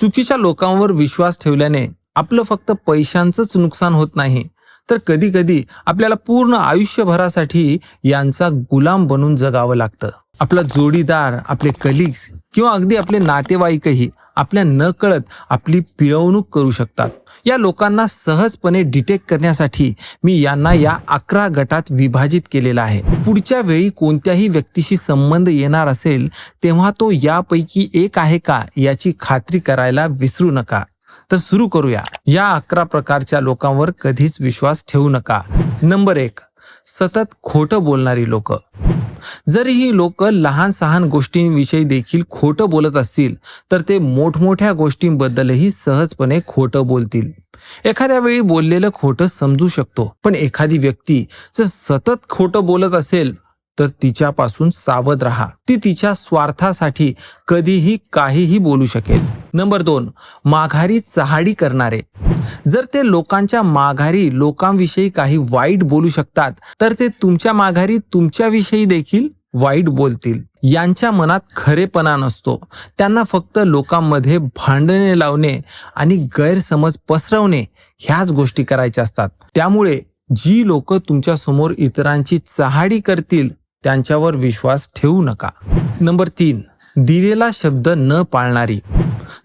चुकीच्या लोकांवर विश्वास ठेवल्याने आपलं फक्त पैशांचंच नुकसान होत नाही तर कधी कधी आपल्याला पूर्ण आयुष्यभरासाठी यांचा गुलाम बनून जगावं लागतं. आपला जोडीदार आपले कलिग्स किंवा अगदी आपले नातेवाईकही आपल्या नकळत आपली पिळवणूक करू शकतात. या लोकांना सहजपणे डिटेक्ट करण्यासाठी मी यांना या अकरा गटात विभाजित केलेला आहे. पुढच्या वेळी कोणत्याही व्यक्तीशी संबंध येणार असेल तेव्हा तो यापैकी एक आहे का याची खात्री करायला विसरू नका. तर सुरू करूया. या अकरा प्रकारच्या लोकांवर कधीच विश्वास ठेवू नका. नंबर एक सतत खोटं बोलणारी लोकं. जरी ही लोक लहान सहान गोष्टींविषयी देखील खोटं बोलत असतील तर ते मोठमोठ्या गोष्टींबद्दलही सहजपणे खोटं बोलतील. एखाद्या वेळी बोललेलं खोटं समजू शकतो पण एखादी व्यक्ती जर सतत खोटं बोलत असेल तर तिच्यापासून सावध राहा. ती तिच्या स्वार्थासाठी कधीही काहीही बोलू शकेल. नंबर दोन माघारी चहाडी करणारे. जर ते लोकांच्या माघारी लोकांविषयी काही वाईट बोलू शकतात तर ते तुमच्या माघारी तुमच्याविषयी देखील वाईट बोलतील. यांच्या मनात खरेपणा नसतो. त्यांना फक्त लोकांमध्ये भांडणे लावणे आणि गैरसमज पसरवणे ह्याच गोष्टी करायच्या असतात. त्यामुळे जी लोक तुमच्यासमोर इतरांची चहाडी करतील त्यांच्यावर विश्वास ठेवू नका. नंबर तीन दिलेला शब्द न पाळणारी.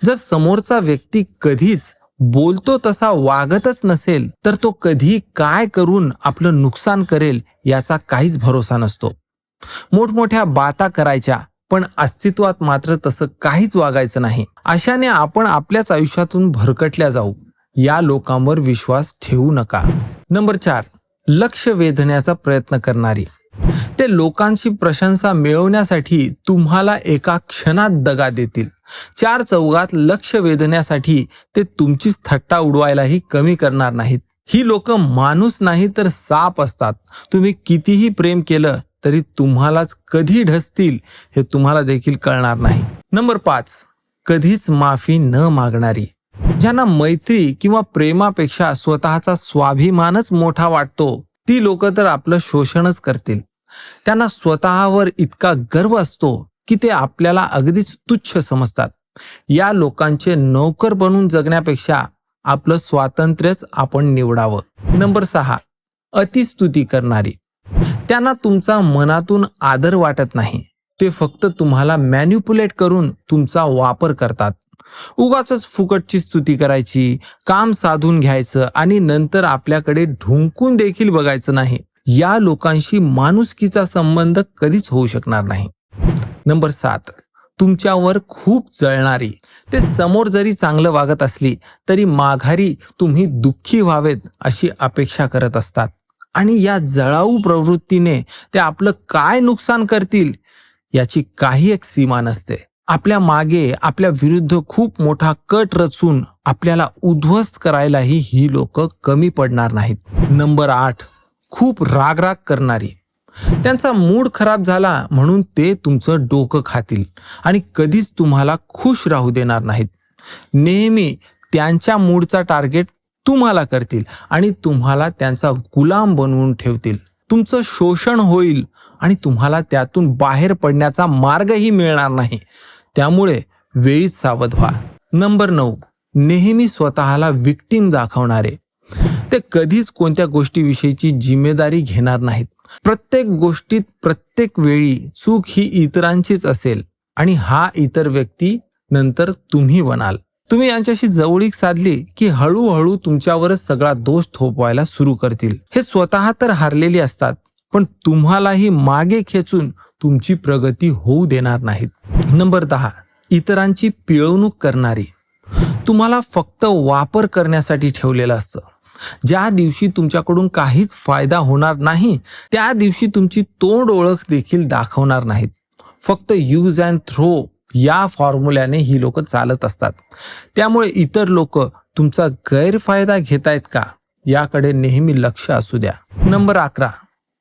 जर समोरचा व्यक्ती कधीच बोलतो तसा वागतच नसेल तर तो कधी काय करून आपलं नुकसान करेल याचा काहीच भरोसा नसतो. मोठमोठ्या बाता करायच्या पण अस्तित्वात मात्र तसं काहीच वागायचं नाही. अशाने आपण आपल्याच आयुष्यातून भरकटल्या जाऊ. या लोकांवर विश्वास ठेवू नका. नंबर चार लक्ष वेधण्याचा प्रयत्न करणारी. ते लोकांची प्रशंसा मिळवण्यासाठी तुम्हाला एका क्षणात दगा देतील. चार चौघात लक्ष वेधण्यासाठी ते तुमचीच थट्टा उडवायलाही कमी करणार नाहीत. ही लोक माणूस नाही तर साप असतात. तुम्ही कितीही प्रेम केलं तरी तुम्हालाच कधी ढसतील हे तुम्हाला देखील कळणार नाही. नंबर पाच. कधीच माफी न मागणारी. ज्यांना मैत्री किंवा प्रेमापेक्षा स्वतःचा स्वाभिमानच मोठा वाटतो ती लोक तर आपलं शोषणच करतील. त्यांना स्वतःवर इतका गर्व असतो की ते आपल्याला अगदीच तुच्छ समजतात. या लोकांचे नोकर बनून जगण्यापेक्षा आपलं स्वातंत्र्यच आपण निवडावं. नंबर सहा. अतिस्तुती करणारी. त्यांना तुमचा मनातून आदर वाटत नाही. ते फक्त तुम्हाला मॅन्युपुलेट करून तुमचा वापर करतात. उगाच फुकटची स्तुती करायची काम साधून घ्यायचं आणि नंतर आपल्याकडे ढुंकून देखील बघायचं नाही. या लोकांशी माणुसकीचा संबंध कधीच होऊ शकणार नाही. नंबर सात. तुमच्यावर खूप जळणारी. ते समोर जरी चांगलं वागत असली तरी माघारी तुम्ही दुःखी व्हावेत अशी अपेक्षा करत असतात. आणि या जळाऊ प्रवृत्तीने ते आपलं काय नुकसान करतील याची काही एक सीमा नसते. आपल्या मागे आपल्या विरुद्ध खूप मोठा कट रचून आपल्याला उद्ध्वस्त करायलाही ही लोक कमी पडणार नाहीत. नंबर आठ खूप रागराग करणारी. त्यांचा मूड खराब झाला म्हणून ते तुमचं डोकं खातील आणि कधीच तुम्हाला खुश राहू देणार नाहीत. नेहमी त्यांच्या मूडचा टार्गेट तुम्हाला करतील आणि तुम्हाला त्यांचा गुलाम बनवून ठेवतील. तुमचं शोषण होईल आणि तुम्हाला त्यातून बाहेर पडण्याचा मार्गही मिळणार नाही. त्यामुळे वेळीच सावध व्हा. नंबर नऊ. नेहमी स्वतःला विक्टीम दाखवणारे. ते कधीच कोणत्या गोष्टीविषयीची जिम्मेदारी घेणार नाहीत. प्रत्येक गोष्टीत प्रत्येक वेळी चूक ही इतरांचीच असेल आणि हा इतर व्यक्ती नंतर तुम्ही बनाल. तुम्ही यांच्याशी जवळीक साधली की हळूहळू तुमच्यावरच सगळा दोष थोपवायला सुरू करतील. हे स्वतः तर हारलेली असतात पण तुम्हालाही मागे खेचून तुमची प्रगती होऊ देणार नाहीत. नंबर दहा इतरांची पिळवणूक करणारी. तुम्हाला फक्त वापर करण्यासाठी ठेवलेलं असतं. ज्या दिवशी तुमच्याकडून काहीच फायदा होणार नाही त्या दिवशी तुमची तोंड ओळख देखील दाखवणार नाहीत. फक्त यूज अँड थ्रो या फॉर्म्युल्याने ही लोक चालत असतात. त्यामुळे इतर लोक तुमचा गैरफायदा घेतायत का? याकडे नेहमी लक्ष असू द्या. नंबर अकरा.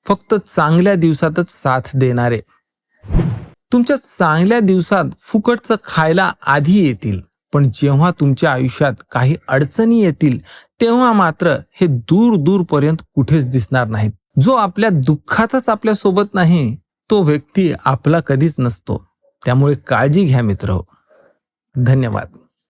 फक्त चांगल्या दिवसातच साथ देणारे. तुमच्या चांगल्या दिवसात फुकटचं खायला आधी येतील पण जेव्हा तुमच्या आयुष्यात काही अडचणी येतील तेव्हा मात्र हे दूर दूरपर्यंत कुठेच दिसणार नाहीत. जो आपल्या दुःखातच आपल्यासोबत नाही तो व्यक्ती आपला कधीच नसतो. त्यामुळे काळजी घ्या मित्र हो. धन्यवाद.